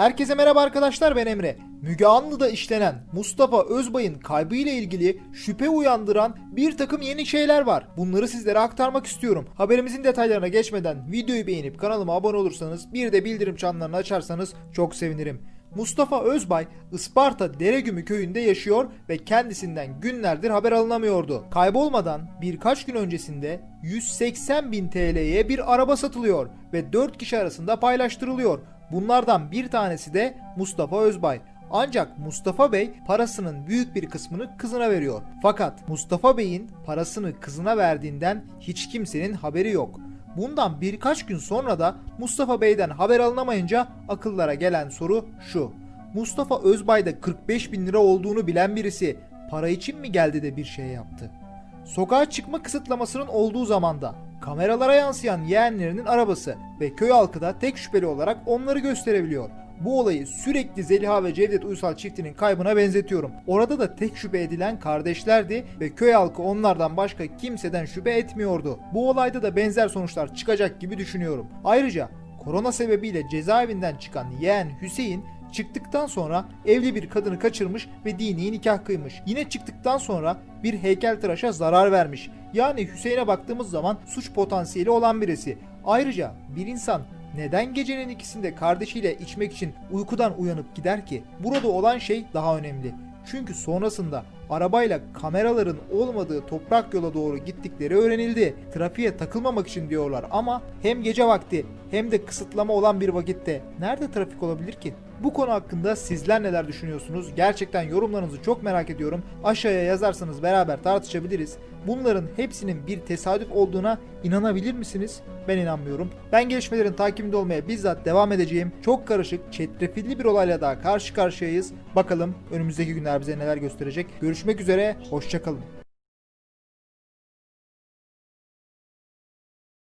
Herkese merhaba arkadaşlar ben Emre. Müge Anlı'da işlenen Mustafa Özbay'ın kaybıyla ilgili şüphe uyandıran bir takım yeni şeyler var. Bunları sizlere aktarmak istiyorum. Haberimizin detaylarına geçmeden videoyu beğenip kanalıma abone olursanız bir de bildirim çanlarını açarsanız çok sevinirim. Mustafa Özbay Isparta Deregümü köyünde yaşıyor ve kendisinden günlerdir haber alınamıyordu. Kaybolmadan birkaç gün öncesinde 180 bin TL'ye bir araba satılıyor ve 4 kişi arasında paylaştırılıyor. Bunlardan bir tanesi de Mustafa Özbay. Ancak Mustafa Bey parasının büyük bir kısmını kızına veriyor. Fakat Mustafa Bey'in parasını kızına verdiğinden hiç kimsenin haberi yok. Bundan birkaç gün sonra da Mustafa Bey'den haber alınamayınca akıllara gelen soru şu. Mustafa Özbay'da 45 bin lira olduğunu bilen birisi para için mi geldi de bir şey yaptı? Sokağa çıkma kısıtlamasının olduğu zamanda kameralara yansıyan yeğenlerinin arabası ve köy halkı da tek şüpheli olarak onları gösterebiliyor. Bu olayı sürekli Zeliha ve Cevdet Uysal çiftinin kaybına benzetiyorum. Orada da tek şüphe edilen kardeşlerdi ve köy halkı onlardan başka kimseden şüphe etmiyordu. Bu olayda da benzer sonuçlar çıkacak gibi düşünüyorum. Ayrıca korona sebebiyle cezaevinden çıkan yeğen Hüseyin Çıktıktan sonra evli bir kadını kaçırmış ve dini nikah kıymış. Yine çıktıktan sonra bir heykeltıraşa zarar vermiş. Yani Hüseyin'e baktığımız zaman suç potansiyeli olan birisi. Ayrıca bir insan neden gecenin ikisinde kardeşiyle içmek için uykudan uyanıp gider ki? Burada olan şey daha önemli. Çünkü sonrasında arabayla kameraların olmadığı toprak yola doğru gittikleri öğrenildi. Trafiğe takılmamak için diyorlar ama hem gece vakti hem de kısıtlama olan bir vakitte nerede trafik olabilir ki? Bu konu hakkında sizler neler düşünüyorsunuz? Gerçekten yorumlarınızı çok merak ediyorum. Aşağıya yazarsanız beraber tartışabiliriz. Bunların hepsinin bir tesadüf olduğuna inanabilir misiniz? Ben inanmıyorum. Ben gelişmelerin takibinde olmaya bizzat devam edeceğim. Çok karışık, çetrefilli bir olayla daha karşı karşıyayız. Bakalım önümüzdeki günler bize neler gösterecek. Görüşmek üzere, hoşçakalın.